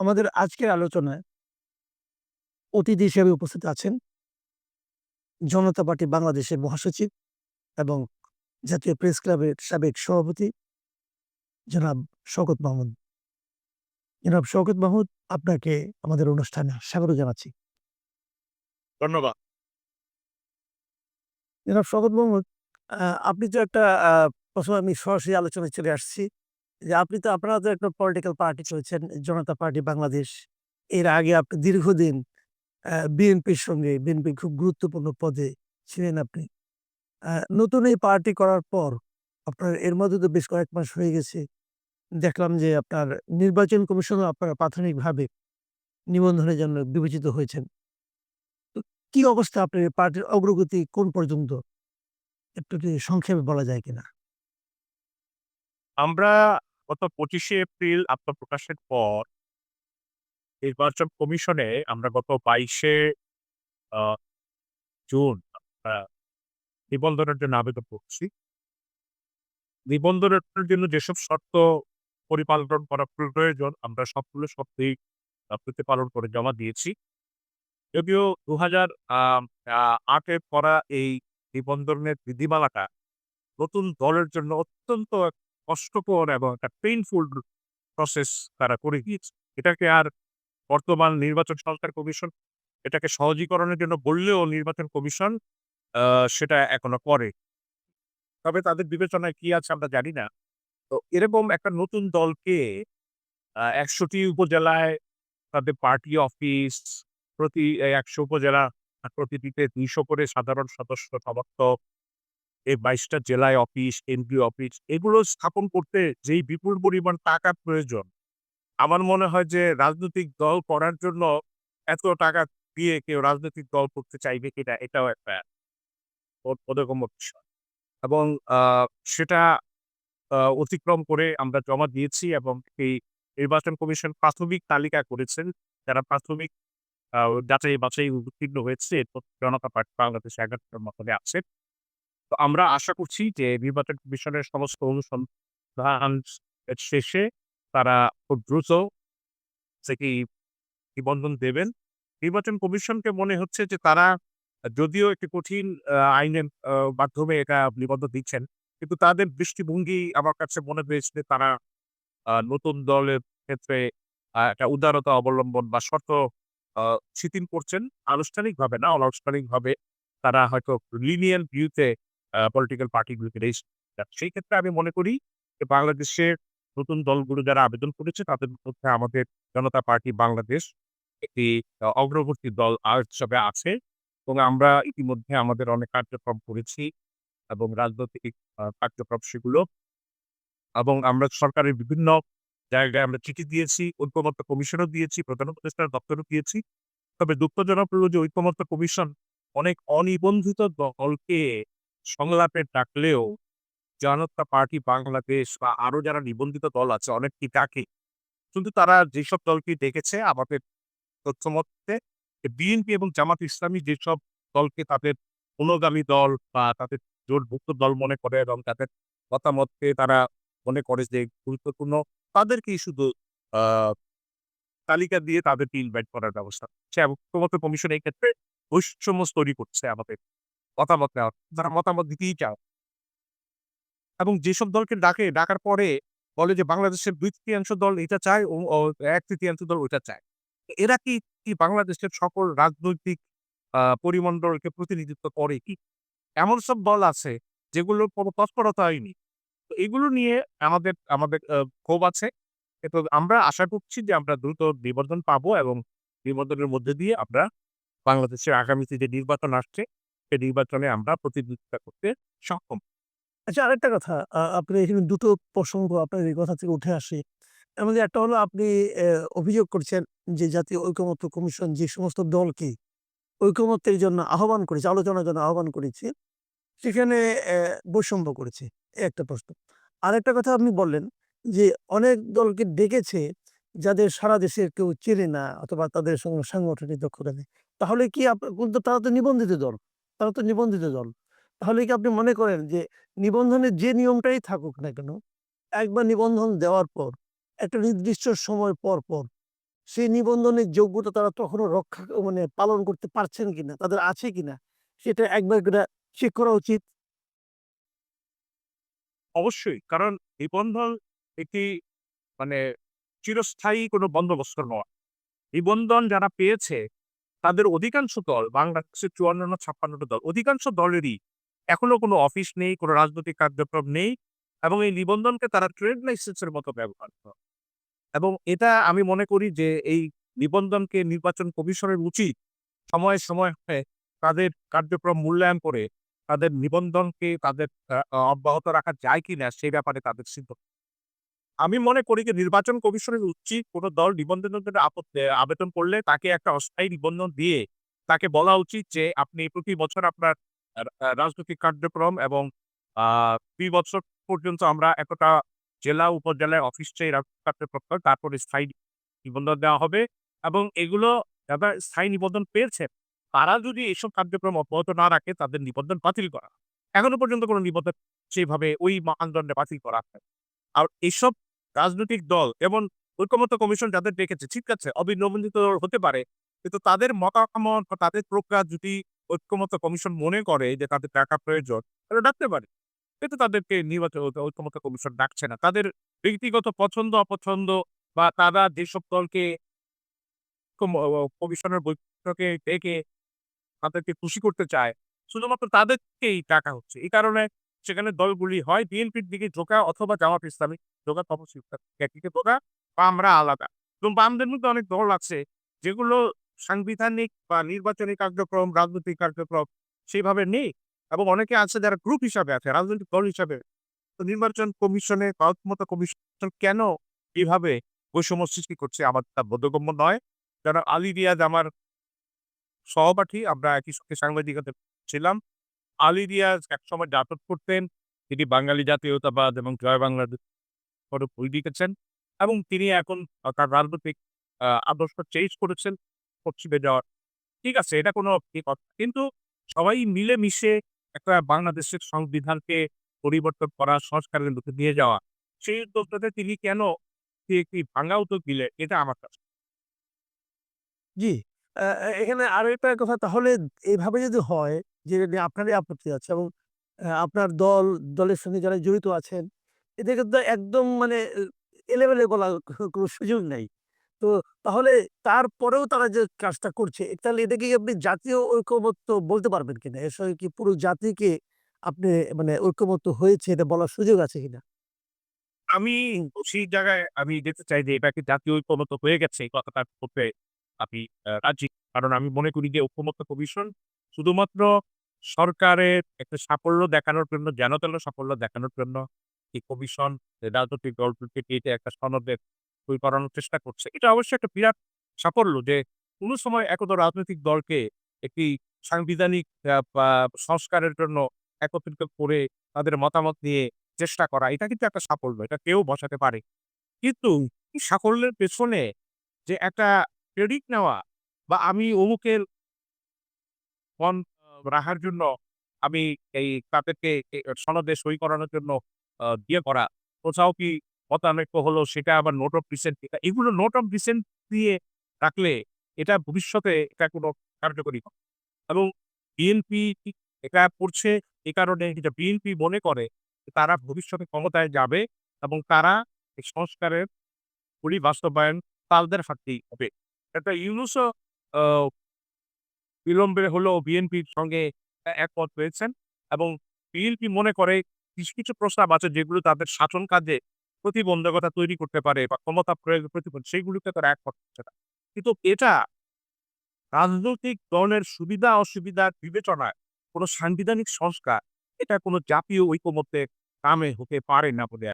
আমাদের আজকের আলোচনায় অতিথি হিসেবে উপস্থিত আছেন জনতা পার্টি বাংলাদেশের মহাসচিব এবং জাতীয় প্রেস ক্লাবের সাবেক সভাপতি জনাব শওকত মাহমুদ। জনাব শওকত মাহমুদ আপনাকে আমাদের অনুষ্ঠানে স্বাগত জানাচ্ছি। ধন্যবাদ। জনাব শওকত মাহমুদ আহ, আপনি তো একটা প্রথমে আমি সরাসরি আলোচনায় চলে আসছি। যে আপনি তো আপনারা তো একটা পলিটিক্যাল পার্টি চলছেন, জনতা পার্টি বাংলাদেশ। এর আগে আপনি দীর্ঘদিন বিএনপির সঙ্গে, বিএনপি খুব গুরুত্বপূর্ণ পদে ছিলেন আপনি। নতুন এই পার্টি করার পর আপনার এর মধ্যে তো বেশ কয়েক মাস হয়ে গেছে। দেখলাম যে আপনার নির্বাচন কমিশনও আপনারা প্রাথমিকভাবে নিবন্ধনের জন্য বিবেচিত হয়েছেন। কি অবস্থা আপনার পার্টির অগ্রগতি কোন পর্যন্ত? একটু সংক্ষেপে বলা যায় কিনা? আমরা গত পঁচিশে এপ্রিল আত্মপ্রকাশের পর নির্বাচন কমিশনে আমরা গত বাইশে জুন নিবন্ধনের জন্য আবেদন করছি। নিবন্ধনের জন্য যেসব শর্ত পরিপালন করা প্রয়োজন, আমরা সবগুলো শর্তেই প্রতিপালন করে জমা দিয়েছি। যদিও দু হাজার আটে করা এই নিবন্ধনের বিধিমালাটা নতুন দলের জন্য অত্যন্ত কষ্টকর এবং একটা পেইনফুল প্রসেস তারা করে দিয়েছে। এটাকে আর বর্তমান নির্বাচন সংস্কার কমিশন এটাকে সহজীকরণের জন্য বললেও নির্বাচন কমিশন সেটা এখনও করে। তবে তাদের বিবেচনায় কি আছে আমরা জানি না। তো এরকম একটা নতুন দলকে একশোটি উপজেলায় তাদের পার্টি অফিস প্রতি একশো উপজেলা প্রতিটিতে দুইশো করে সাধারণ সদস্য সমর্থক এই বাইশটা জেলায় অফিস এমপি অফিস এগুলো স্থাপন করতে যেই বিপুল পরিমাণ টাকার প্রয়োজন। আমার মনে হয় যে রাজনৈতিক দল করার জন্য এত টাকা দিয়ে কেউ রাজনৈতিক দল করতে চাইবে কিনা এটাও একটা বোধ- বিষয়। এবং সেটা অতিক্রম করে আমরা জমা দিয়েছি এবং এই নির্বাচন কমিশন প্রাথমিক তালিকা করেছেন। যারা প্রাথমিক যাচাই বাছাই উত্তীর্ণ হয়েছে জনতা পার্টি বাংলাদেশ এগারোটার মতনে আছে। তো আমরা আশা করছি যে, নির্বাচন কমিশনের সমস্ত অনুসন্ধান শেষে তারা খুব দ্রুত থেকে নিবন্ধন দেবেন। নির্বাচন কমিশনকে মনে হচ্ছে যে, তারা যদিও একটি কঠিন আইনের মাধ্যমে এটা নিবন্ধন দিচ্ছেন, কিন্তু তাদের দৃষ্টিভঙ্গি আমার কাছে মনে হয়েছে যে, তারা নতুন দলের ক্ষেত্রে একটা উদারতা অবলম্বন বা শর্ত শিথিল করছেন। আনুষ্ঠানিকভাবে না, অনানুষ্ঠানিকভাবে তারা হয়তো লিনিয়ান ভিউতে পলিটিক্যাল পার্টিগুলোকে রেজিস্ট সেই ক্ষেত্রে আমি মনে করি যে বাংলাদেশের নতুন দলগুলো যারা আবেদন করেছে, তাদের মধ্যে আমাদের জনতা পার্টি বাংলাদেশ একটি অগ্রবর্তী দল হিসাবে আছে এবং আমরা ইতিমধ্যে আমাদের অনেক কার্যক্রম করেছি এবং রাজনৈতিক কার্যক্রম সেগুলো এবং আমরা সরকারের বিভিন্ন জায়গায় আমরা চিঠি দিয়েছি, ঐক্যমত্য কমিশনও দিয়েছি, প্রধান উপদেষ্টার দপ্তরও দিয়েছি। তবে দুঃখজনক হলো যে ঐক্যমত্য কমিশন অনেক অনিবন্ধিত দলকে সংলাপে ডাকলেও জনতা পার্টি বাংলাদেশ বা আরও যারা নিবন্ধিত দল আছে অনেকটি ডাকে। কিন্তু তারা যেসব দলকে ডেকেছে, আমাদের তথ্য মতে বিএনপি এবং জামাত ইসলামী যেসব দলকে তাদের অনুগামী দল বা তাদের জোটভুক্ত দল মনে করে এবং তাদের মতামতকে তারা মনে করে যে গুরুত্বপূর্ণ, তাদেরকেই শুধু তালিকা দিয়ে তাদেরকে ইনভাইট করার ব্যবস্থা সে কমিশন এই ক্ষেত্রে বৈষম্য তৈরি করছে আমাদের মতামত নেওয়ার তারা মতামত দিতেই চাও এবং যেসব দলকে ডাকে, ডাকার পরে বলে যে, বাংলাদেশের দুই তৃতীয়াংশ দল এটা চায় ও এক তৃতীয়াংশ দল ওইটা চায়। এরা কি বাংলাদেশের সকল রাজনৈতিক পরিমণ্ডলকে প্রতিনিধিত্ব করে কি? এমন সব দল আছে যেগুলোর কোনো তৎপরতা হয়নি। তো এগুলো নিয়ে আমাদের আমাদের ক্ষোভ আছে। কিন্তু আমরা আশা করছি যে, আমরা দ্রুত নিবন্ধন পাবো এবং নিবন্ধনের মধ্যে দিয়ে আমরা বাংলাদেশের আগামীতে যে নির্বাচন আসছে নির্বাচনে আমরা প্রতিদ্বন্দ্বিতা করতে সক্ষম। আচ্ছা আরেকটা কথা আপনি এখানে দুটো প্রসঙ্গ আপনার এই কথা থেকে উঠে আসে। মধ্যে একটা হলো আপনি অভিযোগ করছেন যে জাতীয় ঐকমত্য কমিশন যে সমস্ত দলকে ঐকমত্যের জন্য আহ্বান করেছে, আলোচনার জন্য আহ্বান করেছে, সেখানে বৈষম্য করেছে একটা প্রশ্ন। আরেকটা কথা আপনি বললেন যে অনেক দলকে ডেকেছে যাদের সারা দেশের কেউ চেনে না অথবা তাদের সঙ্গে সাংগঠনিক দক্ষতা নেই। তাহলে কি আপ- কিন্তু তারা তো নিবন্ধিত দল। তারা তো নিবন্ধিত দল তাহলে কি আপনি মনে করেন যে নিবন্ধনের যে নিয়মটাই থাকুক না কেন একবার নিবন্ধন দেওয়ার পর একটা নির্দিষ্ট সময় পর পর সেই নিবন্ধনের যোগ্যতা তারা তখনও রক্ষা মানে পালন করতে পারছেন কিনা, তাদের আছে কিনা সেটা একবার করে চেক করা উচিত। অবশ্যই। কারণ নিবন্ধন একটি মানে চিরস্থায়ী কোনো বন্দোবস্ত নয়। নিবন্ধন যারা পেয়েছে তাদের অধিকাংশ দল বাংলাদেশের ৫৪ না ৫৬ টা দল, অধিকাংশ দলেরই এখনও কোনো অফিস নেই, কোনো রাজনৈতিক কার্যক্রম নেই এবং এই নিবন্ধনকে তারা ট্রেড লাইসেন্স এর মতো ব্যবহার করে। এবং এটা আমি মনে করি যে এই নিবন্ধনকে নির্বাচন কমিশনের উচিত সময়ে, সময়ে তাদের কার্যক্রম মূল্যায়ন করে তাদের নিবন্ধনকে তাদের অব্যাহত রাখা যায় কিনা সেই ব্যাপারে তাদের সিদ্ধান্ত আমি মনে করি যে নির্বাচন কমিশনের উচিত কোন দল নিবন্ধনের জন্য আবেদন করলে তাকে একটা অস্থায়ী নিবন্ধন দিয়ে তাকে বলা উচিত যে আপনি প্রতি বছর আপনার রাজনৈতিক কার্যক্রম এবং ২ বছর পর্যন্ত আমরা এতটা জেলা উপজেলায় অফিস রাজনৈতিক কার্যক্রম করে, তারপরে স্থায়ী নিবন্ধন দেওয়া হবে এবং এগুলো যারা স্থায়ী নিবন্ধন পেয়েছেন তারা যদি এসব কার্যক্রম অব্যাহত না রাখে তাদের নিবন্ধন বাতিল করা। এখনও পর্যন্ত কোনো নিবন্ধন সেভাবে ওই মানদণ্ডে বাতিল করা হয়। আর এসব রাজনৈতিক দল এবং ঐকমত্য কমিশন যাদের ডেকেছে ঠিক আছে অবিনবন্ধিত হতে পারে। কিন্তু তাদের মতামত বা তাদের প্রজ্ঞা যদি ঐক্যমত্য কমিশন মনে করে যে তাদের টাকা প্রয়োজন তাহলে ডাকতে পারে। কিন্তু তাদেরকে নির্বাচন ঐ ঐকমত্য কমিশন ডাকছে না। তাদের ব্যক্তিগত পছন্দ অপছন্দ বা তারা যেসব দলকে কমিশনের বৈঠকে ডেকে তাদেরকে খুশি করতে চায়, শুধুমাত্র তাদেরকেই টাকা হচ্ছে। এই কারণে সেখানে দলগুলি হয় বিএনপির দিকে ঝোঁকা অথবা জামাত ইসলামী ঝোঁকা তফসিল একদিকে ঝোঁকা বা আমরা আলাদা। এবং বামদের মধ্যে অনেক দল আছে যেগুলো সাংবিধানিক বা নির্বাচনী কার্যক্রম, রাজনৈতিক কার্যক্রম সেভাবে নেই এবং অনেকে আছে যারা গ্রুপ হিসাবে আছে, রাজনৈতিক দল হিসাবে। তো নির্বাচন কমিশনে বা কমিশন কেন এভাবে বৈষম্য সৃষ্টি করছে আমার তা বোধগম্য নয়। যারা আলী রিয়াজ আমার সহপাঠী, আমরা একই সঙ্গে সাংবাদিকতায় ছিলাম। আলী রিয়াজ একসময় নাটক করতেন। তিনি বাঙালি জাতীয়তাবাদ এবং জয় বাংলাদেশ পরে বই লিখেছেন এবং তিনি এখন তার রাজনৈতিক আদর্শ চেঞ্জ করেছেন পশ্চিমে যাওয়ার। ঠিক আছে এটা কোনো কিন্তু সবাই মিলেমিশে একটা বাংলাদেশের সংবিধানকে পরিবর্তন করা, সংস্কারের মধ্যে নিয়ে যাওয়া। সেই উদ্যোগটাতে তিনি কেন একটি ভাঙা উদ্যোগ দিলেন এটা আমার কাছে জি। এখানে আরও একটা কথা তাহলে এভাবে যদি হয় যে আপনারই আপত্তি আছে এবং আপনার দল, দলের সঙ্গে যারা জড়িত আছেন এদেরকে তো একদম মানে এলেবেলে বলার কোনো সুযোগ নাই। তো তাহলে তারপরেও তারা যে কাজটা করছে তাহলে এটাকে আপনি জাতীয় ঐকমত্য বলতে পারবেন কিনা? এর সঙ্গে কি পুরো জাতিকে আপনি মানে ঐক্যমত্য হয়েছে এটা বলার সুযোগ আছে কিনা? আমি সেই জায়গায় আমি যেতে চাই যে এটা কি জাতীয় ঐকমত্য হয়ে গেছে এই কথাটা বলতে আমি রাজি। কারণ আমি মনে করি যে ঐকমত্য কমিশন শুধুমাত্র সরকারের একটা সাফল্য দেখানোর জন্য, যেন সাফল্য দেখানোর জন্য এই কমিশন রাজনৈতিক দলগুলোকে একটা সনদের সই করানোর চেষ্টা করছে। এটা অবশ্যই একটা বিরাট সাফল্য যে, কোন সময় একদা রাজনৈতিক দলকে একটি সাংবিধানিক সংস্কারের জন্য একত্রিত করে তাদের মতামত নিয়ে চেষ্টা করা, এটা কিন্তু একটা সাফল্য। এটা কেউ বসাতে পারে। কিন্তু সাফল্যের পেছনে যে একটা ক্রেডিট নেওয়া বা আমি অমুকের রাখার জন্য আমি এই তাদেরকে সনদে সই করানোর জন্য ইয়ে করা, কোথাও কি মতানৈক্য হলো সেটা আবার নোট অফ ডিসেন্ট এগুলো নোট অফ ডিসেন্ট দিয়ে রাখলে এটা ভবিষ্যতে এটা কোনো কার্যকরী হবে এবং বিএনপি এটা করছে এ কারণে যেটা বিএনপি মনে করে তারা ভবিষ্যতে ক্ষমতায় যাবে এবং তারা এই সংস্কারের গুলি বাস্তবায়ন তাদের হাতেই হবে। একটা ইউনূসও বিলম্বে হলেও বিএনপির সঙ্গে একমত হয়েছেন এবং বিএনপি মনে করে কিছু, কিছু প্রস্তাব আছে যেগুলো তাদের শাসন কাজে প্রতিবন্ধকতা তৈরি করতে পারে বা ক্ষমতা প্রয়োগের প্রতিফলন সেগুলোতে তারা একমত হচ্ছে না। কিন্তু এটা রাজনৈতিক দলের সুবিধা-অসুবিধার বিবেচনায় কোনো সাংবিধানিক সংস্কার এটা কোনো জাতীয় ঐকমত্যের কামে হতে পারে না বলে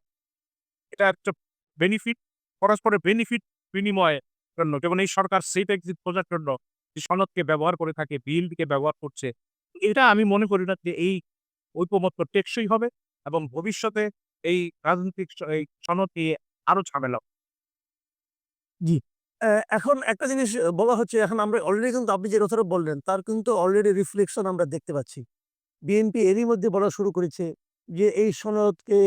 এটা একটা বেনিফিট পরস্পরের বেনিফিট বিনিময়ের জন্য যেমন এই সরকার সেফ এক্সিট খোঁজার জন্য সনদকে ব্যবহার করে থাকে, বিএনপিকে ব্যবহার করছে। এটা আমি মনে করি না যে এই ঐকমত্য টেকসই হবে এবং ভবিষ্যতে এই রাজনৈতিক এই সনদ নিয়ে আরও ঝামেলা জি। এখন একটা জিনিস বলা হচ্ছে এখন আমরা অলরেডি কিন্তু আপনি যে কথাটা বললেন তার কিন্তু অলরেডি রিফ্লেকশন আমরা দেখতে পাচ্ছি। বিএনপি এরই মধ্যে বলা শুরু করেছে যে এই সনদকে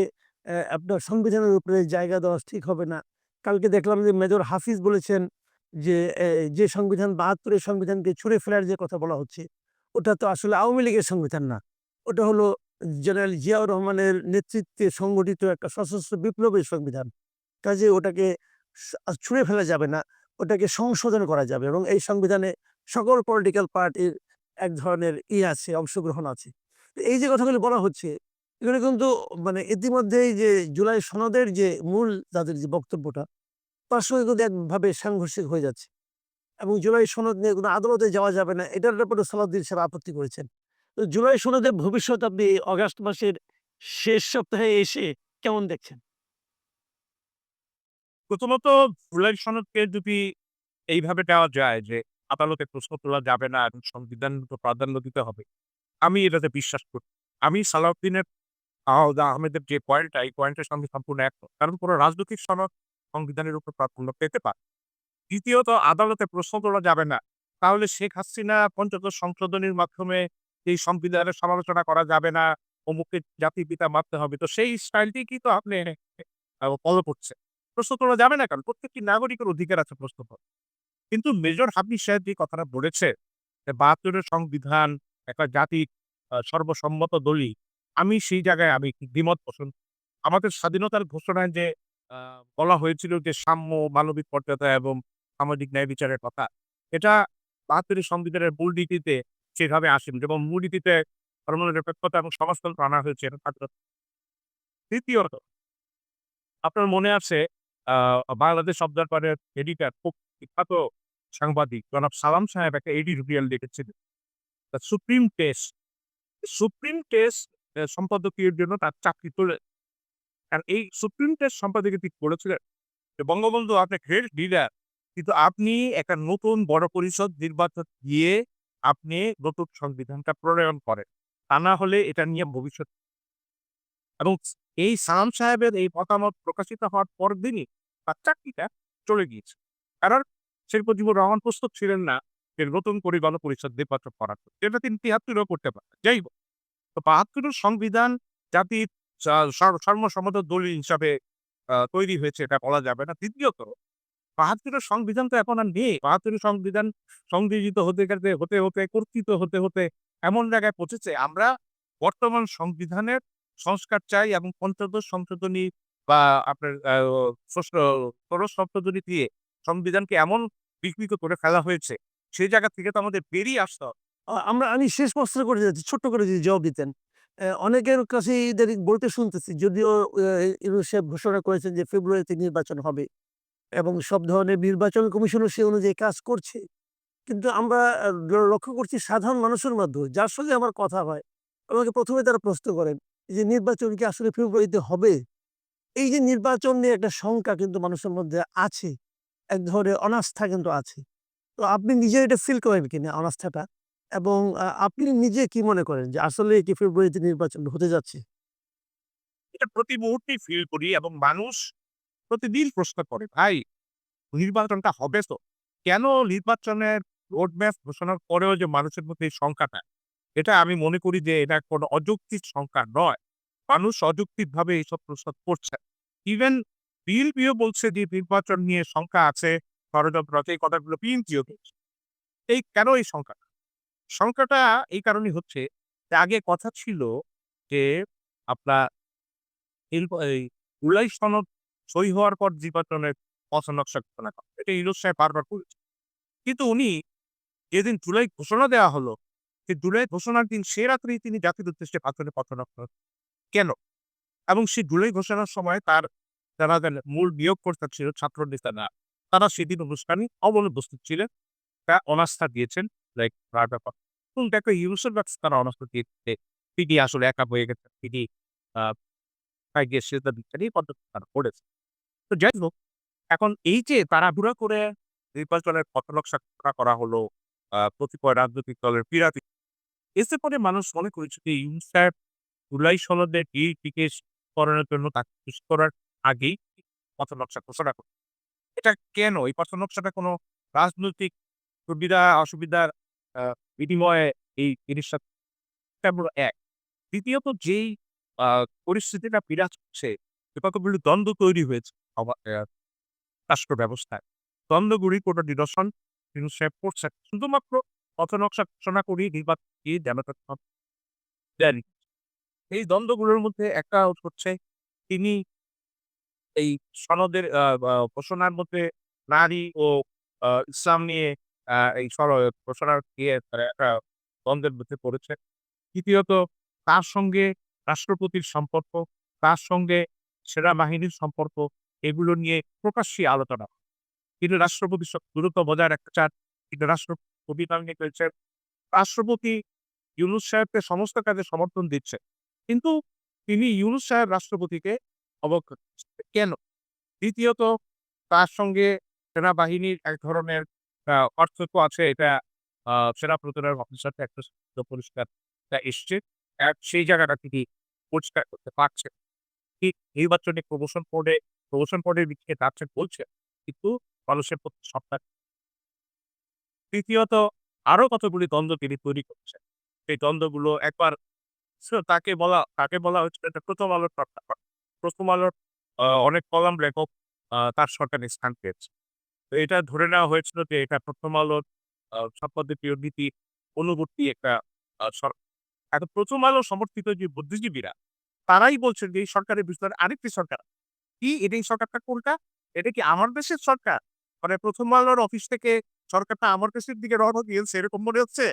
আপনার সংবিধানের উপরে জায়গা দেওয়া ঠিক হবে না। কালকে দেখলাম যে মেজর হাফিজ বলেছেন যে যে সংবিধান ৭২ এর সংবিধানকে ছুঁড়ে ফেলার যে কথা বলা হচ্ছে, ওটা তো আসলে আওয়ামী লীগের সংবিধান না। ওটা হলো জেনারেল জিয়াউর রহমানের নেতৃত্বে সংগঠিত একটা সশস্ত্র বিপ্লবের সংবিধান। কাজেই ওটাকে ছুঁড়ে ফেলা যাবে না। ওটাকে সংশোধন করা যাবে এবং এই সংবিধানে সকল পলিটিক্যাল পার্টির এক ধরনের ই আছে, অংশগ্রহণ আছে। এই যে কথাগুলি বলা হচ্ছে, এগুলো কিন্তু মানে ইতিমধ্যেই যে জুলাই সনদের যে মূল তাদের যে বক্তব্যটা, সঙ্গে কিন্তু একভাবে সাংঘর্ষিক হয়ে যাচ্ছে। এবং জুলাই সনদ নিয়ে কোনো আদালতে যাওয়া যাবে না, এটার ব্যাপারে সালাউদ্দিন সাহেব আপত্তি করেছেন। তো জুলাই সনদের ভবিষ্যৎ আপনি অগাস্ট মাসের শেষ সপ্তাহে এসে কেমন দেখছেন? প্রথমত জুলাই সনদকে যদি এইভাবে দেওয়া যায় যে আদালতে প্রশ্ন তোলা যাবে না এবং সংবিধান প্রাধান্য দিতে হবে। আমি এটাতে বিশ্বাস করি। আমি সালাউদ্দিনের আহমেদের যে পয়েন্টটা, এই পয়েন্টের সঙ্গে সম্পূর্ণ একমত। কারণ কোনো রাজনৈতিক সনদ সংবিধানের উপর প্রাধান্য পেতে পারে। দ্বিতীয়ত আদালতে প্রশ্ন তোলা যাবে না। তাহলে শেখ হাসিনা পঞ্চদশ সংশোধনীর মাধ্যমে এই সংবিধানের সমালোচনা করা যাবে না, অমুকের জাতির পিতা মারতে হবে। তো সেই স্টাইলটি কি তো আপনি ফলো করছেন। প্রশ্ন তোলা যাবে না কেন? প্রত্যেকটি নাগরিকের অধিকার আছে প্রশ্ন করার। কিন্তু মেজর হাফিজ সাহেব যে কথাটা বলেছে ৭২ সংবিধান একটা জাতির সর্বসম্মত দলি আমি সেই জায়গায় আমি দ্বিমত পোষণ আমাদের স্বাধীনতার ঘোষণায় যে বলা হয়েছিল যে সাম্য, মানবিক মর্যাদা এবং সামাজিক ন্যায় বিচারের কথা। এটা ৭২ এর সংবিধানের মূলনীতিতে সেভাবে আসেনি এবং মূলনীতিতে ধর্মনিরপেক্ষতা এবং সমাজতন্ত্র আনা হয়েছে এটা। তৃতীয়ত আপনার মনে আছে বাংলাদেশ অবজারভারের এডিটর খুব বিখ্যাত সাংবাদিক জনাব সালাম সাহেব একটা এডিটোরিয়াল লিখেছিলেন। The supreme test. Supreme test এ সম্পাদকীয়ের জন্য তার চাকরি তুলে আর এই সুপ্রিম টেস্ট সম্পাদকীয় ঠিক বলেছিলেন যে বঙ্গবন্ধু আপনি গ্রেট লিডার কিন্তু আপনি একটা নতুন বড় পরিষদ নির্বাচন দিয়ে আপনি নতুন সংবিধানটা প্রণয়ন করেন। তা না হলে এটা নিয়ে ভবিষ্যৎ এবং এই সালাম সাহেবের এই মতামত প্রকাশিত হওয়ার পরের দিনই তার চাকরিটা চলে গিয়েছে। কারণ শেখ মুজিবুর রহমান প্রস্তুত ছিলেন না যে নতুন করে গণপরিষদ নির্বাচন করার জন্য। যেটা তিনি ৭৩ এও করতে পারতেন। যাই হোক, তো ৭২ এর সংবিধান জাতির সর্বসম্মত দলিল হিসাবে তৈরি হয়েছে এটা বলা যাবে না। দ্বিতীয়ত ৭২ এর সংবিধান তো এখন আর নেই। ৭২ এর সংবিধান সংযোজিত হতে গেতে হতে, হতে কর্তৃত হতে, হতে এমন জায়গায় পৌঁছেছে আমরা বর্তমান সংবিধানের সংস্কার চাই এবং পঞ্চদশ সংশোধনী বা আপনার ষষ্ঠ সংশোধনী দিয়ে সংবিধানকে এমন বিকৃত করে ফেলা হয়েছে, সেই জায়গা থেকে তো আমাদের বেরিয়ে আসতে হবে। আমরা আমি শেষ প্রশ্ন করে যাচ্ছি, ছোট্ট করে যদি জবাব দিতেন। অনেকের কাছেই ইদানিং বলতে শুনতেছি যদিও সাহেব ঘোষণা করেছেন যে ফেব্রুয়ারিতে নির্বাচন হবে এবং সব ধরনের নির্বাচন কমিশনও সে অনুযায়ী কাজ করছে। কিন্তু আমরা লক্ষ্য করছি সাধারণ মানুষের মধ্যেও যার সঙ্গে আমার কথা হয়, আমাকে ১ম এ তারা প্রশ্ন করেন যে নির্বাচন কি আসলে ফেব্রুয়ারিতে হবে? এই যে নির্বাচন নিয়ে একটা শঙ্কা কিন্তু মানুষের মধ্যে আছে। এক ধরনের অনাস্থা কিন্তু আছে। তো আপনি নিজে এটা ফিল করেন কিনা অনাস্থাটা? এবং আপনি নিজে কি মনে করেন যে আসলে কি ফেব্রুয়ারিতে নির্বাচন হতে যাচ্ছে? এটা প্রতি মুহূর্তেই ফিল করি এবং মানুষ প্রতিদিন প্রশ্ন করে, "ভাই নির্বাচনটা হবে তো?" কেন নির্বাচনের রোডম্যাপ ঘোষণার পরেও যে মানুষের মধ্যে এই শঙ্কাটা, এটা আমি মনে করি যে এটা কোনো অযৌক্তিক শঙ্কা নয়। মানুষ অযৌক্তিকভাবে এইসব প্রশ্ন করছে। ইভেন বিএনপিও বলছে যে নির্বাচন নিয়ে শঙ্কা আছে, ষড়যন্ত্র আছে, এই কথাগুলো বিএনপিও বলছে। এই কেন এই শঙ্কাটা? শঙ্কাটা এই কারণে হচ্ছে যে আগে কথা ছিল যে আপনার জুলাই সনদ সই হওয়ার পর নির্বাচনের পথ নকশা ঘোষণা করা। এটা ইউনূস সাহেব বারবার বলেছে। কিন্তু উনি যেদিন জুলাই ঘোষণা দেওয়া হলো, সেই জুলাই ঘোষণার দিন সে রাত্রেই তিনি জাতির উদ্দেশ্যে ভাষণে পথ নকশা কেন? এবং সেই জুলাই ঘোষণার সময় তার যারা মূল নিয়োগকর্তা ছিল ছাত্র নেতারা, তারা সেদিন অনুষ্ঠানে অনুপস্থিত ছিলেন। তা অনাস্থা দিয়েছেন লাইক ব্যাপার। এবং দেখো তারা। তিনি আসলে একা হয়ে সেজদা দিচ্ছেন। এই পদ্ধতি তারা করেছে। তো যাই হোক, এখন এই যে করে নির্বাচনের করা হলো, আ কতিপয় রাজনৈতিক দলের বিরাতি এতে করে মানুষ মনে করেছে যে ইউনূস সাহেব জুলাই সনদের ডিল করানোর জন্য তাকে শেষ করার আগেই পথ নকশা ঘোষণা করে। এটা কেন? এই পথ নকশাটা কোনো রাজনৈতিক সুবিধা অসুবিধার বিনিময়ে এই জিনিসটা ১। দ্বিতীয়ত যেই পরিস্থিতিটা বিরাজ করছে, কতগুলো দ্বন্দ্ব তৈরি হয়েছে রাষ্ট্র ব্যবস্থায়। দ্বন্দ্বগুলি কোনো নিরসন ইউনুস সাহেব করছেন শুধুমাত্র পথনকশা ঘোষণা করি নির্বাচনকে দেন এই দ্বন্দ্বগুলোর মধ্যে একটা হচ্ছে তিনি এই সনদের ঘোষণার মধ্যে নারী ও ইসলাম নিয়ে এই সর ঘোষণার তারা একটা দ্বন্দ্বের মধ্যে পড়েছে। তৃতীয়ত তার সঙ্গে রাষ্ট্রপতির সম্পর্ক, তার সঙ্গে সেনাবাহিনীর সম্পর্ক এগুলো নিয়ে প্রকাশ্যে আলোচনা। তিনি রাষ্ট্রপতির সাথে দূরত্ব বজায় রাখতে চান। কিন্তু রাষ্ট্রপতি ভেঙে ফেলছেন। রাষ্ট্রপতি ইউনুস সাহেবকে সমস্ত কাজে সমর্থন দিচ্ছে। কিন্তু তিনি ইউনুস সাহেব রাষ্ট্রপতিকে অবজ্ঞা কেন? দ্বিতীয়ত তার সঙ্গে সেনাবাহিনীর এক ধরনের আ পার্থক্য আছে এটা, আ সেনা প্রধানের অফিসার একটা পরিষ্কার এসছে। সেই জায়গাটা তিনি পরিষ্কার করতে পারছেন। ঠিক নির্বাচনী প্রমোশন বোর্ডে প্রমোশন বোর্ডের দিকে যাচ্ছেন বলছেন। কিন্তু মানুষের প্রতি সপ্তাহ তৃতীয়ত, আরও কতগুলি দ্বন্দ্ব তিনি তৈরি করছেন। সেই দ্বন্দ্বগুলো একবার তাকে বলা তাকে বলা হচ্ছে এটা 'প্রথম আলোর 'প্রথম আলোর' অনেক কলাম লেখক তার সরকারি স্থান পেয়েছে। তো এটা ধরে নেওয়া হয়েছিল যে এটা 'প্রথম আলোর' সম্পাদকীয় নীতি অনুবর্তী একটা এখন 'প্রথম আলো' সমর্থিত যে বুদ্ধিজীবীরা, তারাই বলছেন যে এই সরকারের বিস্তারে আরেকটি সরকার। কি এটা এই সরকারটা কোনটা? এটা কি আমার দেশের সরকার? মানে 'প্রথম আলোর' অফিস থেকে সরকারটা আমার দেশের দিকে রওনা দিয়েছে, এরকম মনে হচ্ছে?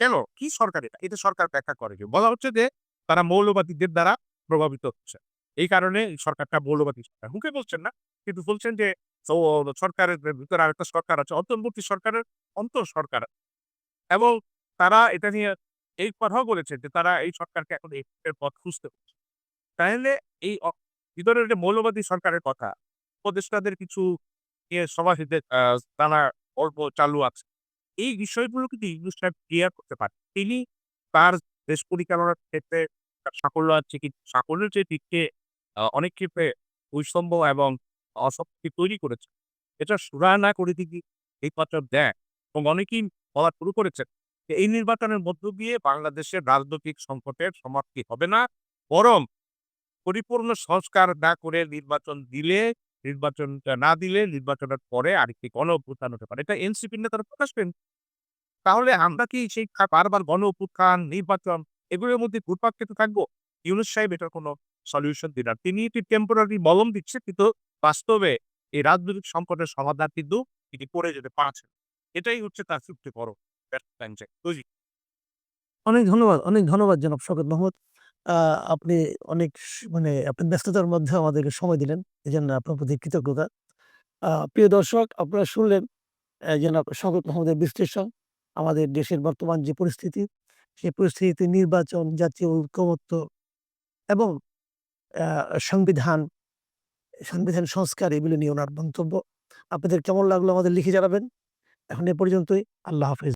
কেন? কি সরকার এটা? এটা সরকার ব্যাখ্যা করে বলা হচ্ছে যে তারা মৌলবাদীদের দ্বারা প্রভাবিত হচ্ছে। এই কারণে সরকারটা মৌলবাদী সরকার। মুখে বলছেন না। কিন্তু বলছেন যে ও সরকারের ভিতরে আরেকটা সরকার আছে। অন্তর্বর্তী সরকারের অন্তর সরকার। এবং তারা এটা নিয়ে এই কথাও বলেছে যে তারা এই সরকারকে এখন এর পথ খুঁজতে হচ্ছে। তাইলে এই ভিতরের যে মৌলবাদী সরকারের কথা, উপদেষ্টাদের কিছু আ টানা চালু আছে। এই বিষয়গুলো কিন্তু ইউনুস সাহেব ক্লিয়ার করতে পারেন। তিনি তার দেশ পরিচালনার ক্ষেত্রে সাফল্য আছে কিন্তু সাফল্যের যে দিককে অনেক ক্ষেত্রে বৈষম্য এবং অশক্তি তৈরি করেছে। এটা সুরাহা না করে তিনি এই পথটা দেন এবং অনেকেই বলা শুরু করেছেন এই নির্বাচনের মধ্য দিয়ে বাংলাদেশের রাজনৈতিক সংকটের সমাপ্তি হবে না। বরং পরিপূর্ণ সংস্কার না করে নির্বাচন দিলে নির্বাচনটা না দিলে নির্বাচনের পরে আরেকটি গণ-অভ্যুত্থান হতে পারে। এটা এনসিপির নেতারা প্রকাশ করেন। তাহলে আমরা কি সেই বারবার গণ-অভ্যুত্থান, নির্বাচন এগুলোর মধ্যে ঘুরপাক খেতে থাকব? ইউনুস সাহেব এটার কোনো সলিউশন দিন। তিনি একটি টেম্পোরারি মলম দিচ্ছে কিন্তু বাস্তবে এই রাজনৈতিক সংকটের সমাধান কিন্তু তিনি করে যেতে পারছেন। এটাই হচ্ছে তার সবচেয়ে বড় অনেক ধন্যবাদ, অনেক ধন্যবাদ জনাব শকত মাহমুদ। আ আপনি অনেক মানে আপনি ব্যস্ততার মধ্যে আমাদেরকে সময় দিলেন। এজন্য আপনার প্রতি কৃতজ্ঞতা। প্রিয় দর্শক আপনারা শুনলেন জনাব শকত মাহমুদের বিশ্লেষণ। আমাদের দেশের বর্তমান যে পরিস্থিতি, সেই পরিস্থিতিতে নির্বাচন, জাতীয় ঐক্যমত্য এবং সংবিধান, সংবিধান সংস্কার, এগুলো নিয়ে ওনার মন্তব্য। আপনাদের কেমন লাগল আমাদের লিখে জানাবেন। এখন এ পর্যন্তই। আল্লাহ হাফেজ।